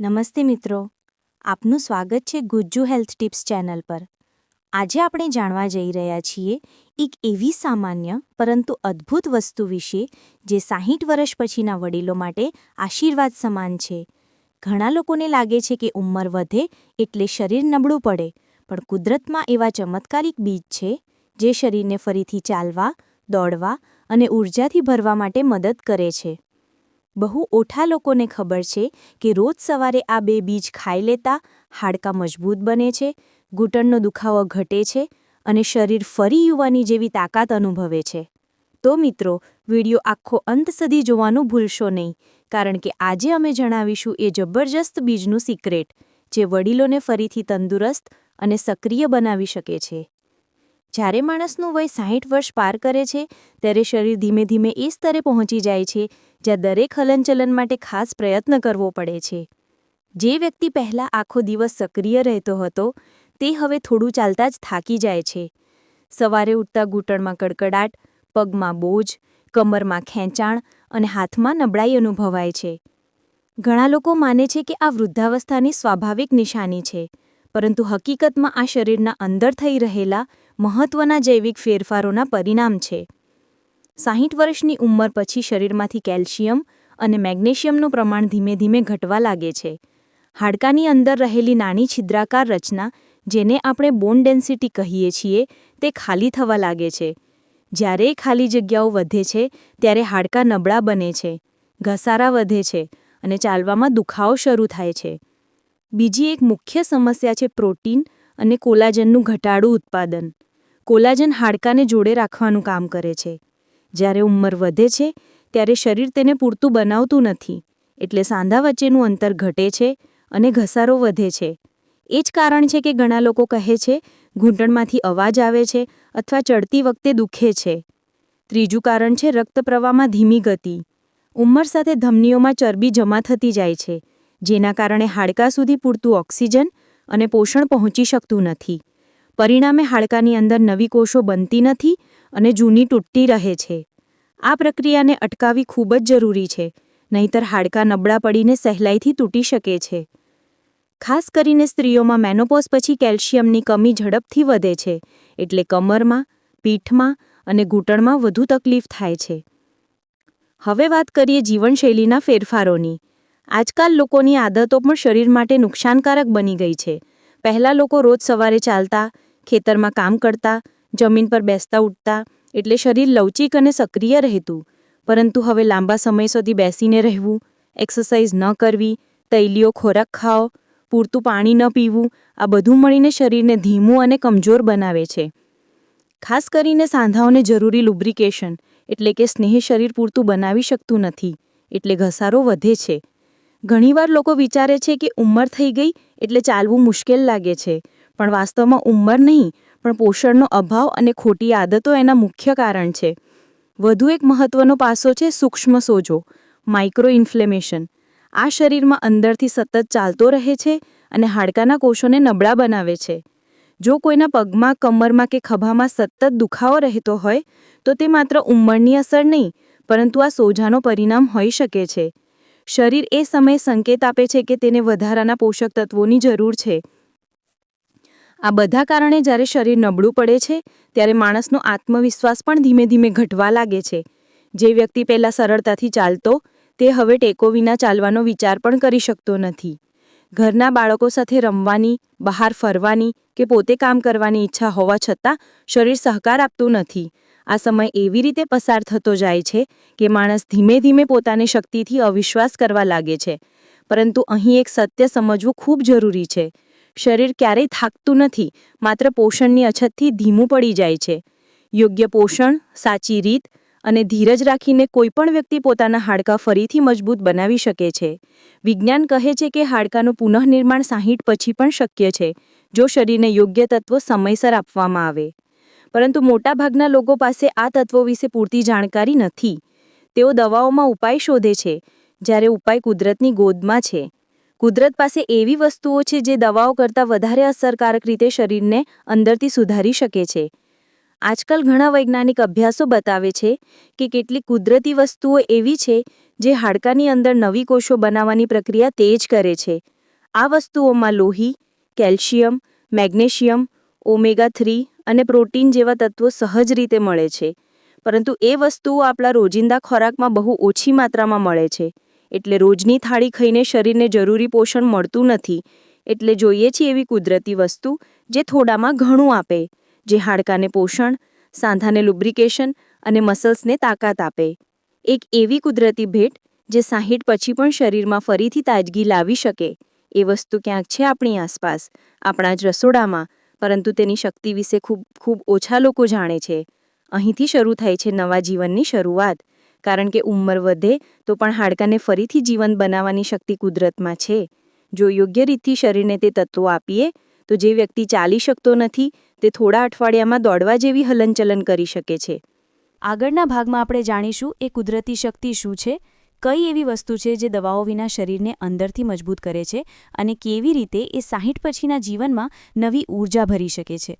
નમસ્તે મિત્રો. આપનું સ્વાગત છે ગુજ્જુ હેલ્થ ટિપ્સ ચેનલ પર. આજે આપણે જાણવા જઈ રહ્યા છીએ એક એવી સામાન્ય, પરંતુ અદ્ભુત વસ્તુ વિશે, જે સાહીઠ વર્ષ પછીના વડીલો માટે આશીર્વાદ સમાન છે. ઘણા લોકોને લાગે છે કે ઉંમર વધે એટલે શરીર નબળું પડે, પણ કુદરતમાં એવા ચમત્કારિક બીજ છે, જે શરીરને ફરીથી ચાલવા, દોડવા અને ઊર્જાથી ભરવા માટે મદદ કરે છે. બહુ ઓઠા લોકોને ખબર છે કે રોજ સવારે આ બે બીજ ખાઈ લેતા હાડકાં મજબૂત બને છે, ઘૂંટણનો દુખાવો ઘટે છે અને શરીર ફરી યુવાની જેવી તાકાત અનુભવે છે. તો મિત્રો, વિડિયો આખો અંત સુધી જોવાનું ભૂલશો નહીં, કારણ કે આજે અમે જણાવીશું એ જબરજસ્ત બીજનું સિક્રેટ જે વડીલોને ફરીથી તંદુરસ્ત અને સક્રિય બનાવી શકે છે. જ્યારે માણસનું વય સાહીઠ વર્ષ પાર કરે છે, ત્યારે શરીર ધીમે ધીમે એ સ્તરે પહોંચી જાય છે, જ્યાં દરેક હલનચલન માટે ખાસ પ્રયત્ન કરવો પડે છે. જે વ્યક્તિ પહેલાં આખો દિવસ સક્રિય રહેતો હતો, તે હવે થોડું ચાલતા જ થાકી જાય છે. સવારે ઉઠતા ઘૂંટણમાં કડકડાટ, પગમાં બોજ, કમરમાં ખેંચાણ અને હાથમાં નબળાઈ અનુભવાય છે. ઘણા લોકો માને છે કે આ વૃદ્ધાવસ્થાની સ્વાભાવિક નિશાની છે, પરંતુ હકીકતમાં આ શરીરના અંદર થઈ રહેલા મહત્વના જૈવિક ફેરફારોના પરિણામ છે. સાહીઠ વર્ષની ઉંમર પછી શરીરમાંથી કેલ્શિયમ અને મેગ્નેશિયમનું પ્રમાણ ધીમે ધીમે ઘટવા લાગે છે. હાડકાની અંદર રહેલી નાની છિદ્રાકાર રચના, જેને આપણે બોન ડેન્સિટી કહીએ છીએ, તે ખાલી થવા લાગે છે. જ્યારે ખાલી જગ્યાઓ વધે છે, ત્યારે હાડકાં નબળા બને છે, ઘસારા વધે છે અને ચાલવામાં દુખાવો શરૂ થાય છે. બીજી એક મુખ્ય સમસ્યા છે પ્રોટીન અને કોલાજનનું ઘટાડું ઉત્પાદન. કોલાજન હાડકાને જોડે રાખવાનું કામ કરે છે. જ્યારે ઉંમર વધે છે, ત્યારે શરીર તેને પૂરતું બનાવતું નથી. એટલે સાંધા વચ્ચેનું અંતર ઘટે છે અને ઘસારો વધે છે. એ જ કારણ છે કે ઘણા લોકો કહે છે, ઘૂંટણમાંથી અવાજ આવે છે અથવા ચડતી વખતે દુખે છે. ત્રીજું કારણ છે રક્તપ્રવાહમાં ધીમી ગતિ. ઉંમર સાથે ધમનીઓમાં ચરબી જમા થતી જાય છે, જેના કારણે હાડકાં સુધી પૂરતું ઓક્સિજન અને પોષણ પહોંચી શકતું નથી. પરિણામે હાડકાની અંદર નવી કોષો બનતી નથી અને જૂની તૂટતી રહે છે. આ પ્રક્રિયાને અટકાવવી ખૂબ જ જરૂરી છે, નહીંતર હાડકાં નબળા પડીને સહેલાઈથી તૂટી શકે છે. ખાસ કરીને સ્ત્રીઓમાં મેનોપોઝ પછી કેલ્શિયમની કમી ઝડપથી વધે છે, એટલે કમરમાં, પીઠમાં અને ઘૂંટણમાં વધુ તકલીફ થાય છે. હવે વાત કરીએ જીવનશૈલીના ફેરફારોની. આજકાલ લોકોની આદતો પણ શરીર માટે નુકસાનકારક બની ગઈ છે. પહેલાં લોકો રોજ સવારે ચાલતા ખેતરમાં કામ કરતા, જમીન પર બેસતા ઉઠતા, એટલે શરીર લવચીક અને સક્રિય રહેતું. પરંતુ હવે લાંબા સમય સુધી બેસીને રહેવું, એક્સરસાઇઝ ન કરવી, તૈલીઓ ખોરાક ખાઓ, પૂરતું પાણી ન પીવું, આ બધું મળીને શરીરને ધીમું અને કમજોર બનાવે છે. ખાસ કરીને સાંધાઓને જરૂરી લુબ્રિકેશન, એટલે કે સ્નેહ શરીર પૂરતું બનાવી શકતું નથી, એટલે ઘસારો વધે છે. ઘણીવાર લોકો વિચારે છે કે ઉંમર થઈ ગઈ એટલે ચાલવું મુશ્કેલ લાગે છે. પણ વાસ્તવમાં ઉંમર નહીં, પણ પોષણનો અભાવ અને ખોટી આદતો એના મુખ્ય કારણ છે. વધુ એક મહત્વનો પાસો છે સૂક્ષ્મ સોજો માઇક્રો ઇન્ફ્લેમેશન આ શરીરમાં અંદરથી સતત ચાલતો રહે છે અને હાડકાના કોષોને નબળા બનાવે છે. જો કોઈના પગમાં, કમરમાં કે ખભામાં સતત દુખાવો રહેતો હોય, તો તે માત્ર ઉંમરની અસર નહીં, પરંતુ આ સોજાનો પરિણામ હોઈ શકે છે. શરીર એ સમયે સંકેત આપે છે કે તેને વધારાના પોષક તત્વોની જરૂર છે. આ બધા કારણે જ્યારે શરીર નબળું પડે છે, ત્યારે માણસનો આત્મવિશ્વાસ પણ ધીમે ધીમે ઘટવા લાગે છે. જે વ્યક્તિ પહેલાં સરળતાથી ચાલતો, તે હવે ટેકો વિના ચાલવાનો વિચાર પણ કરી શકતો નથી. ઘરના બાળકો સાથે રમવાની, બહાર ફરવાની કે પોતે કામ કરવાની ઈચ્છા હોવા છતાં શરીર સહકાર આપતું નથી. આ સમય એવી રીતે પસાર થતો જાય છે કે માણસ ધીમે ધીમે પોતાની શક્તિથી અવિશ્વાસ કરવા લાગે છે. પરંતુ અહીં એક સત્ય સમજવું ખૂબ જરૂરી છે. શરીર ક્યારેય થાકતું નથી, માત્ર પોષણની અછતથી ધીમું પડી જાય છે. યોગ્ય પોષણ, સાચી રીત અને ધીરજ રાખીને કોઈપણ વ્યક્તિ પોતાના હાડકાં ફરીથી મજબૂત બનાવી શકે છે. વિજ્ઞાન કહે છે કે હાડકાનું પુનઃનિર્માણ સાહીઠ પછી પણ શક્ય છે, જો શરીરને યોગ્ય તત્વો સમયસર આપવામાં આવે. પરંતુ મોટાભાગના લોકો પાસે આ તત્વો વિશે પૂરતી જાણકારી નથી. તેઓ દવાઓમાં ઉપાય શોધે છે, જ્યારે ઉપાય કુદરતની ગોદમાં છે. કુદરત પાસે એવી વસ્તુઓ છે જે દવાઓ કરતાં વધારે અસરકારક રીતે શરીરને અંદરથી સુધારી શકે છે. આજકાલ ઘણા વૈજ્ઞાનિક અભ્યાસો બતાવે છે કે કેટલીક કુદરતી વસ્તુઓ એવી છે જે હાડકાની અંદર નવી કોષો બનાવવાની પ્રક્રિયા તેજ કરે છે. આ વસ્તુઓમાં લોહી, કેલ્શિયમ, મેગ્નેશિયમ, ઓમેગા થ્રી અને પ્રોટીન જેવા તત્વો સહજ રીતે મળે છે. પરંતુ એ વસ્તુઓ આપણા રોજિંદા ખોરાકમાં બહુ ઓછી માત્રામાં મળે છે. એટલે રોજની થાળી ખાઈને શરીરને જરૂરી પોષણ મળતું નથી. એટલે જોઈએ છીએ એવી કુદરતી વસ્તુ જે થોડામાં ઘણું આપે, જે હાડકાને પોષણ, સાંધાને લુબ્રિકેશન અને મસલ્સને તાકાત આપે. એક એવી કુદરતી ભેટ જે સાહીઠ પછી પણ શરીરમાં ફરીથી તાજગી લાવી શકે. એ વસ્તુ ક્યાંક છે આપણી આસપાસ, આપણા જ રસોડામાં પરંતુ તેની શક્તિ વિશે ખૂબ ખૂબ ઓછા લોકો જાણે છે. અહીંથી શરૂ થાય છે નવા જીવનની શરૂઆત. કારણ કે ઉંમર વધે, તો પણ હાડકાને ફરીથી જીવન બનાવવાની શક્તિ કુદરતમાં છે. જો યોગ્ય રીતથી શરીરને તે તત્વો આપીએ, તો જે વ્યક્તિ ચાલી શકતો નથી, તે થોડા અઠવાડિયામાં દોડવા જેવી હલનચલન કરી શકે છે. આગળના ભાગમાં આપણે જાણીશું એ કુદરતી શક્તિ શું છે કઈ એવી વસ્તુ છે જે દવાઓ વિના શરીરને અંદરથી મજબૂત કરે છે અને કેવી રીતે એ સાહીઠ પછીના જીવનમાં નવી ઊર્જા ભરી શકે છે?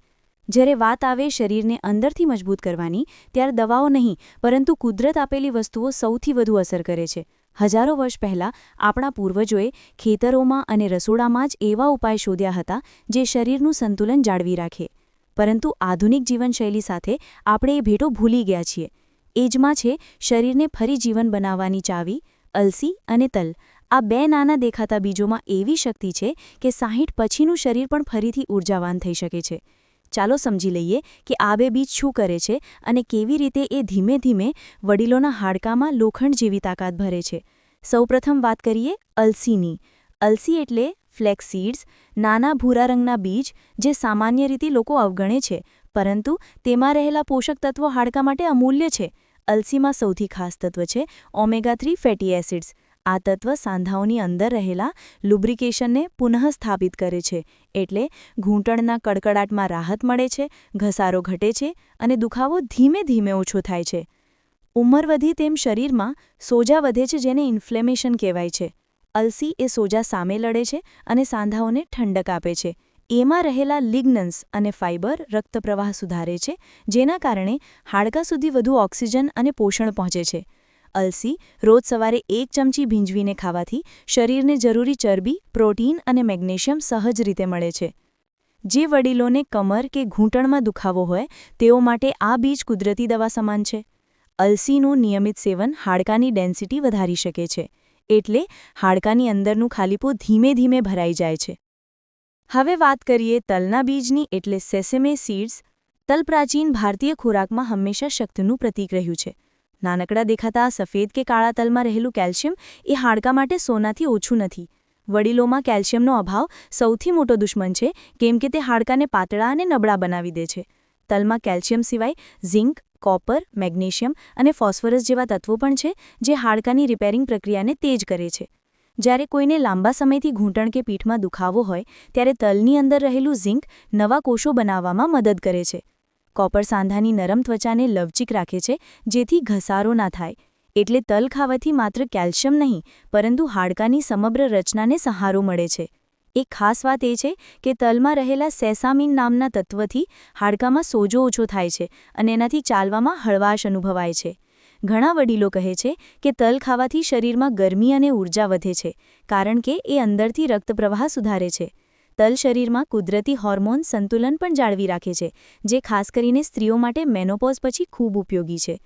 જ્યારે વાત આવે શરીરને અંદરથી મજબૂત કરવાની, ત્યારે દવાઓ નહીં, પરંતુ કુદરત આપેલી વસ્તુઓ સૌથી વધુ અસર કરે છે. હજારો વર્ષ પહેલાં આપણા પૂર્વજોએ ખેતરોમાં અને રસોડામાં જ એવા ઉપાય શોધ્યા હતા જે શરીરનું સંતુલન જાળવી રાખે. પરંતુ આધુનિક જીવનશૈલી સાથે આપણે એ ભેટો ભૂલી ગયા છીએ. એજમાં છે, શરીરને ફરી જીવન બનાવવાની ચાવી, અલસી અને તલ. આ બે નાના દેખાતા બીજોમાં એવી શક્તિ છે કે સાહીઠ પછીનું શરીર પણ ફરીથી ઉર્જાવાન થઈ શકે છે. ચાલો સમજી લઈએ કે આ બે બીજ શું કરે છે અને કેવી રીતે એ ધીમે ધીમે વડીલોના હાડકામાં લોખંડ જેવી તાકાત ભરે છે. સૌપ્રથમ વાત કરીએ અલસીની. અલસી એટલે ફ્લેક્સીડ્સ નાના ભૂરા રંગના બીજ, જે સામાન્ય રીતે લોકો અવગણે છે પરંતુ તેમાં રહેલા પોષક તત્વો હાડકા માટે અમૂલ્ય છે. અલસીમાં સૌથી ખાસ તત્વ છે ઓમેગા થ્રી ફેટી એસિડ્સ. આ તત્વ સાંધાઓની અંદર રહેલા લુબ્રિકેશનને પુનઃસ્થાપિત કરે છે એટલે ઘૂંટણના કડકડાટમાં રાહત મળે છે, ઘસારો ઘટે છે અને દુખાવો ધીમે ધીમે ઓછો થાય છે. ઉંમર વધી તેમ શરીરમાં સોજા વધે છે જેને ઇન્ફ્લેમેશન કહેવાય છે. અલસી એ સોજા સામે લડે છે અને સાંધાઓને ઠંડક આપે છે. એમાં રહેલા લિગ્નન્સ અને ફાઇબર રક્તપ્રવાહ સુધારે છે, જેના કારણે હાડકા સુધી વધુ ઓક્સિજન અને પોષણ પહોંચે છે. અલસી રોજ સવારે એક ચમચી ભીંજવીને ખાવાથી શરીરને જરૂરી ચરબી, પ્રોટીન અને મેગ્નેશિયમ સહજ રીતે મળે છે. જે વડીલોને કમર કે ઘૂંટણમાં દુખાવો હોય, તેઓ માટે આ બીજ કુદરતી દવા સમાન છે. અલસીનું નિયમિત સેવન હાડકાની ડેન્સિટી વધારી શકે છે, એટલે હાડકાની અંદરનું ખાલીપો ધીમે ધીમે ભરાઈ જાય છે. હવે વાત કરીએ તલના બીજની એટલે સેસેમે સીડ્સ. તલ પ્રાચીન ભારતીય ખોરાકમાં હંમેશા શક્તિનું પ્રતીક રહ્યું છે. નાનકડા દેખાતા સફેદ કે કાળા તલમાં રહેલું કેલ્શિયમ એ હાડકા માટે સોનાથી ઓછું નથી. વડીલોમાં કેલ્શિયમનો અભાવ સૌથી મોટો દુશ્મન છે, કેમ કે તે હાડકાને પાતળા અને નબળા બનાવી દે છે. તલમાં કેલ્શિયમ સિવાય ઝિંક, કોપર, મેગ્નેશિયમ અને ફોસ્ફરસ જેવા તત્વો પણ છે, જે હાડકાની રિપેરિંગ પ્રક્રિયાને તેજ કરે છે. જ્યારે કોઈને લાંબા સમયથી ઘૂંટણ કે પીઠમાં દુખાવો હોય, ત્યારે તલની અંદર રહેલું ઝિંક નવા કોષો બનાવવામાં મદદ કરે છે. કોપર સાંધાની નરમ ત્વચાને લવચીક રાખે છે, જેથી ઘસારો ના થાય. એટલે તલ ખાવાથી માત્ર કેલ્શિયમ નહીં, પરંતુ હાડકાની સમગ્ર રચનાને સહારો મળે છે. એક ખાસ વાત એ છે કે તલમાં રહેલા સેસામિન નામના તત્વથી હાડકામાં સોજો ઓછો થાય છે અને એનાથી ચાલવામાં હળવાશ અનુભવાય છે. ઘણા વડીલો કહે છે કે તલ ખાવાથી શરીરમાં ગરમી અને ઊર્જા વધે છે, કારણ કે એ અંદરથી રક્તપ્રવાહ સુધારે છે. તલ શરીરમાં કુદરતી હોર્મોન સંતુલન પણ જાળવી રાખે છે, જે ખાસ કરીને સ્ત્રીઓ માટે મેનોપોઝ પછી ખૂબ ઉપયોગી છે.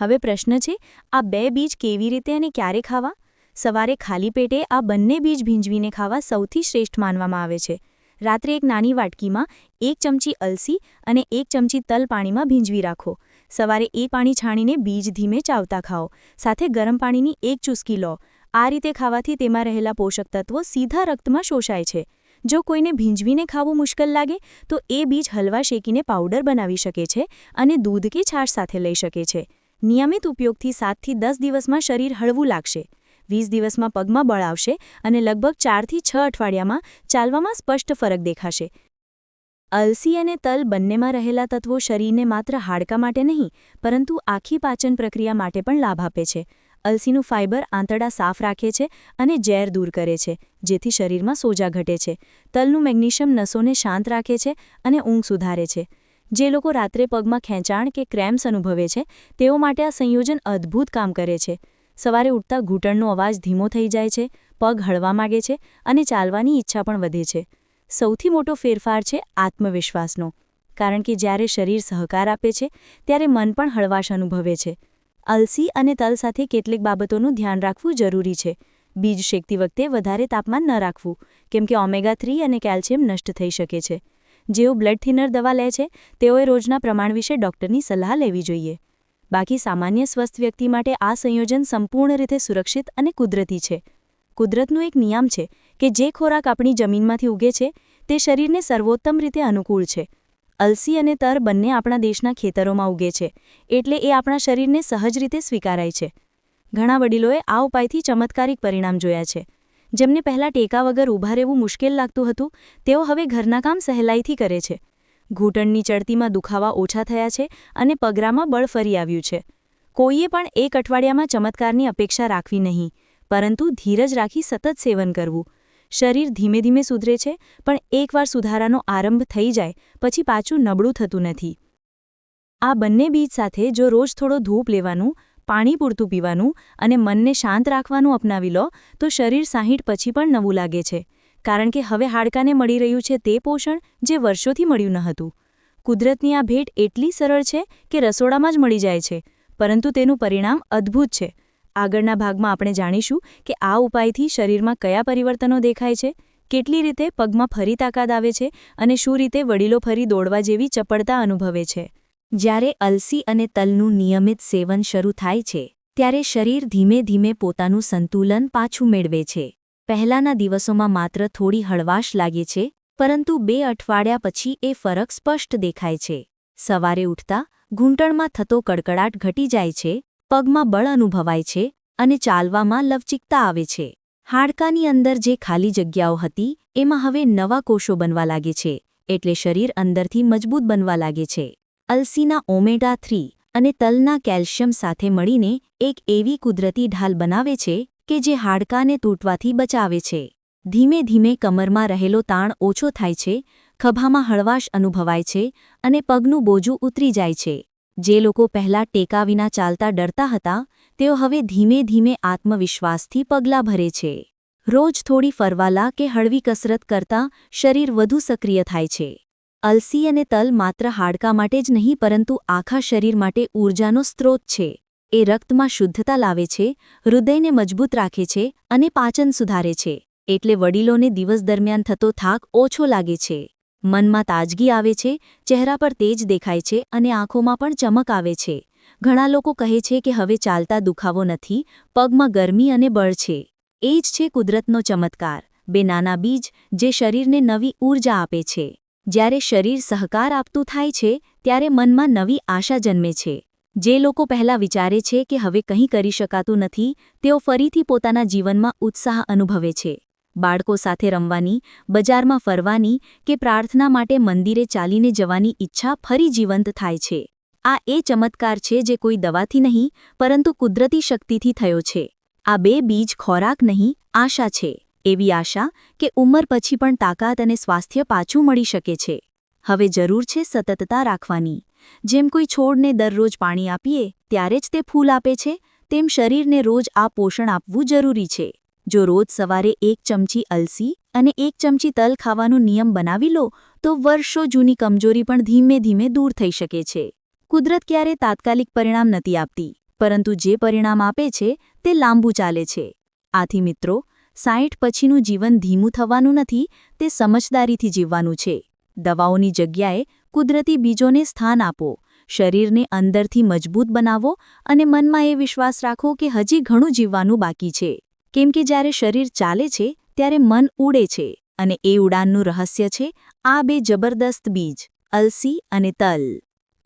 હવે પ્રશ્ન છે, આ બે બીજ કેવી રીતે અને ક્યારે ખાવા? સવારે ખાલી પેટે આ બંને બીજ ભીંજવીને ખાવા સૌથી શ્રેષ્ઠ માનવામાં આવે છે. રાત્રે એક નાની વાટકીમાં એક ચમચી અલસી અને એક ચમચી તલ પાણીમાં ભીંજવી રાખો. સવારે એ પાણી છાણીને બીજ ધીમે ચાવતા ખાઓ. સાથે ગરમ પાણીની એક ચૂસકી લો. આ રીતે ખાવાથી તેમાં રહેલા પોષક તત્વો સીધા રક્તમાં શોષાય છે. જો કોઈને ભીંજવીને ખાવું મુશ્કેલ લાગે, તો એ બીજ હલવા શેકીને પાવડર બનાવી શકે છે અને દૂધ કે છાશ સાથે લઈ શકે છે. નિયમિત ઉપયોગથી સાતથી દસ દિવસમાં શરીર હળવું લાગશે. વીસ દિવસમાં પગમાં બળ આવશે અને લગભગ ચારથી છ અઠવાડિયામાં ચાલવામાં સ્પષ્ટ ફરક દેખાશે. અલસી અને તલ બંનેમાં રહેલા તત્વો શરીરને માત્ર હાડકા માટે નહીં, પરંતુ આખી પાચન પ્રક્રિયા માટે પણ લાભ આપે છે. અલસીનું ફાઇબર આંતરડા સાફ રાખે છે અને ઝેર દૂર કરે છે, જેથી શરીરમાં સોજા ઘટે છે. તલનું મેગ્નેશિયમ નસોને શાંત રાખે છે અને ઊંઘ સુધારે છે. જે લોકો રાત્રે પગમાં ખેંચાણ કે ક્રેમ્સ અનુભવે છે, તેઓ માટે આ સંયોજન અદ્ભુત કામ કરે છે. સવારે ઉઠતા ઘૂંટણનો અવાજ ધીમો થઈ જાય છે, પગ હળવા માગે છે અને ચાલવાની ઈચ્છા પણ વધે છે. સૌથી મોટો ફેરફાર છે આત્મવિશ્વાસનો. કારણ કે જ્યારે શરીર સહકાર આપે છે, ત્યારે મન પણ હળવાશ અનુભવે છે. અલસી અને તલ સાથે કેટલીક બાબતોનું ધ્યાન રાખવું જરૂરી છે. બીજ શેકતી વખતે વધારે તાપમાન ન રાખવું, કેમ કે ઓમેગા થ્રી અને કેલ્શિયમ નષ્ટ થઈ શકે છે. જેઓ બ્લડ થિનર દવા લે છે, તેઓએ રોજના પ્રમાણ વિશે ડોક્ટરની સલાહ લેવી જોઈએ. બાકી સામાન્ય સ્વસ્થ વ્યક્તિ માટે આ સંયોજન સંપૂર્ણ રીતે સુરક્ષિત અને કુદરતી છે. કુદરતનું એક નિયમ છે કે જે ખોરાક આપણી જમીનમાંથી ઉગે છે, તે શરીરને સર્વોત્તમ રીતે અનુકૂળ છે. અલસી અને તર બંને આપણા દેશના ખેતરોમાં ઉગે છે, એટલે એ આપણા શરીરને સહજ રીતે સ્વીકારાય છે. ઘણા વડીલોએ આ ઉપાયથી ચમત્કારિક પરિણામ જોયા છે. જેમને પહેલાં ટેકા વગર ઊભા રહેવું મુશ્કેલ લાગતું હતું, તેઓ હવે ઘરના કામ સહેલાઈથી કરે છે. ઘૂંટણની ચડતીમાં દુખાવા ઓછા થયા છે અને પગરામાં બળ ફરી આવ્યું છે. કોઈએ પણ એક અઠવાડિયામાં ચમત્કારની અપેક્ષા રાખવી નહીં, પરંતુ ધીરજ રાખી સતત સેવન કરવું. શરીર ધીમે ધીમે સુધરે છે, પણ એકવાર સુધારાનો આરંભ થઈ જાય, પછી પાછું નબળું થતું નથી. આ બંને બીજ સાથે જો રોજ થોડો ધૂપ લેવાનું, પાણી પૂરતું પીવાનું અને મનને શાંત રાખવાનું અપનાવી લો, તો શરીર સાહીઠ પછી પણ નવું લાગે છે. કારણ કે હવે હાડકાને મળી રહ્યું છે તે પોષણ જે વર્ષોથી મળ્યું ન હતું. કુદરતની આ ભેટ એટલી સરળ છે કે રસોડામાં જ મળી જાય છે, પરંતુ તેનું પરિણામ અદ્ભુત છે. આગળના ભાગમાં આપણે જાણીશું કે આ ઉપાયથી શરીરમાં કયા પરિવર્તનો દેખાય છે, કેટલી રીતે પગમાં ફરી તાકાત આવે છે અને શું રીતે વડીલો ફરી દોડવા જેવી ચપળતા અનુભવે છે. જ્યારે અલસી અને તલનું નિયમિત સેવન શરૂ થાય છે, ત્યારે શરીર ધીમે ધીમે પોતાનું સંતુલન પાછું મેળવે છે. પહેલાના દિવસોમાં માત્ર થોડી હળવાશ લાગે છે, પરંતુ બે અઠવાડિયા પછી એ ફરક સ્પષ્ટ દેખાય છે. સવારે ઉઠતા, ઘૂંટણમાં થતો કડકડાટ ઘટી જાય છે પગમાં બળ અનુભવાય છે અને ચાલવામાં લવચિકતા આવે છે. હાડકાની અંદર જે ખાલી જગ્યાઓ હતી, એમાં હવે નવા કોષો બનવા લાગે છે, એટલે શરીર અંદરથી મજબૂત બનવા લાગે છે. અલસીના ઓમેટા થ્રી અને તલના કેલ્શિયમ સાથે મળીને એક એવી કુદરતી ઢાલ બનાવે છે કે જે હાડકાને તૂટવાથી બચાવે છે. ધીમે ધીમે કમરમાં રહેલો તાણ ઓછો થાય છે, ખભામાં હળવાશ અનુભવાય છે અને પગનું બોજું ઉતરી જાય છે. જે લોકો પહેલાં ટેકા વિના ચાલતા ડરતા હતા, તેઓ હવે ધીમે ધીમે આત્મવિશ્વાસથી પગલાં ભરે છે. રોજ થોડી ફરવાલા કે હળવી કસરત કરતાં, શરીર વધુ સક્રિય થાય છે. અલસી અને તલ માત્ર હાડકા માટે જ નહીં, પરંતુ આખા શરીર માટે ઊર્જાનો સ્ત્રોત છે. એ રક્તમાં શુદ્ધતા લાવે છે, હૃદયને મજબૂત રાખે છે અને પાચન સુધારે છે. એટલે વડીલોને દિવસ દરમિયાન થતો થાક ઓછો લાગે છે. મનમાં તાજગી આવે છે, ચહેરા પર તેજ દેખાય છે અને આંખોમાં પણ ચમક આવે છે. ઘણા લોકો કહે છે કે હવે ચાલતા દુખાવો નથી, પગમાં ગરમી અને બળ છે. એ જ છે કુદરતનો ચમત્કાર, બે નાના બીજ, જે શરીરને નવી ઊર્જા આપે છે. જ્યારે શરીર સહકાર આપતું થાય છે, ત્યારે મનમાં નવી આશા જન્મે છે. જે લોકો પહેલા વિચારે છે કે હવે કંઈ કરી શકાતું નથી, તેઓ ફરીથી પોતાના જીવનમાં ઉત્સાહ અનુભવે છે. બાળકો સાથે રમવાની, બજારમાં ફરવાની કે પ્રાર્થના માટે મંદિરે ચાલીને જવાની ઈચ્છા ફરી જીવંત થાય છે. આ એ ચમત્કાર છે જે કોઈ દવાથી નહીં, પરંતુ કુદરતી શક્તિથી થયો છે. આ બે બીજ ખોરાક નહીં, આશા છે. એવી આશા કે ઉંમર પછી પણ તાકાત અને સ્વાસ્થ્ય પાછું મળી શકે છે. હવે જરૂર છે સતતતા રાખવાની. જેમ કોઈ છોડને દરરોજ પાણી આપીએ, ત્યારે જ તે ફૂલ આપે છે, તેમ શરીરને રોજ આ પોષણ આપવું જરૂરી છે. જો રોજ સવારે એક ચમચી અલસી અને એક ચમચી તલ ખાવાનો નિયમ બનાવી લો, તો વર્ષો જૂની કમજોરી પણ ધીમે ધીમે દૂર થઈ શકે છે. કુદરત ક્યારે તાત્કાલિક પરિણામ નથી આપતી, પરંતુ જે પરિણામ આપે છે, તે લાંબુ ચાલે છે. આથી મિત્રો સાઠ પછીનું જીવન ધીમું થવાનું નથી, તે સમજદારીથી જીવવાનું છે. દવાઓની જગ્યાએ કુદરતી બીજોને સ્થાન આપો, શરીરને અંદરથી મજબૂત બનાવો અને મનમાં એ વિશ્વાસ રાખો કે હજી ઘણું જીવવાનું બાકી છે. કેમ કે જ્યારે શરીર ચાલે છે, ત્યારે મન ઉડે છે અને એ ઉડાનનું રહસ્ય છે, આ બે જબરદસ્ત બીજ, અલસી અને તલ.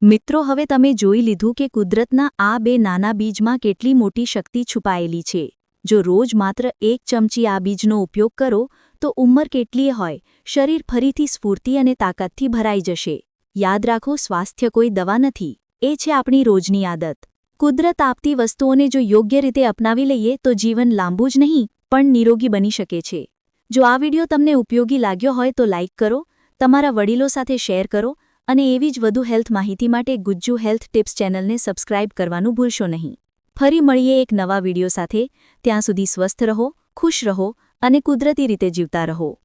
મિત્રો, હવે તમે જોઈ લીધું કે કુદરતના આ બે નાના બીજમાં કેટલી મોટી શક્તિ છુપાયેલી છે. જો રોજ માત્ર એક ચમચી આ બીજનો ઉપયોગ કરો, તો ઉંમર કેટલીય હોય? શરીર ફરીથી સ્ફૂર્તિ અને તાકાતથી ભરાઈ જશે. યાદ રાખો, સ્વાસ્થ્ય કોઈ દવા નથી. એ છે આપણી રોજની આદત. કુદરત આપતી વસ્તુઓને જો યોગ્ય રીતે અપનાવી લઈએ તો જીવન લાંબુ જ નહીં, પણ નિરોગી બની શકે છે. જો આ વિડિયો તમને ઉપયોગી લાગ્યો હોય તો લાઇક કરો, તમારા વડીલો સાથે શેર કરો, અને એવી જ વધુ હેલ્થ માહિતી માટે ગુજ્જુ હેલ્થ ટિપ્સ ચેનલને સબસ્ક્રાઇબ કરવાનું ભૂલશો નહીં. ફરી મળીએ એક નવા વિડિયો સાથે. ત્યાં સુધી સ્વસ્થ રહો, ખુશ રહો, અને કુદરતી રીતે જીવતા રહો.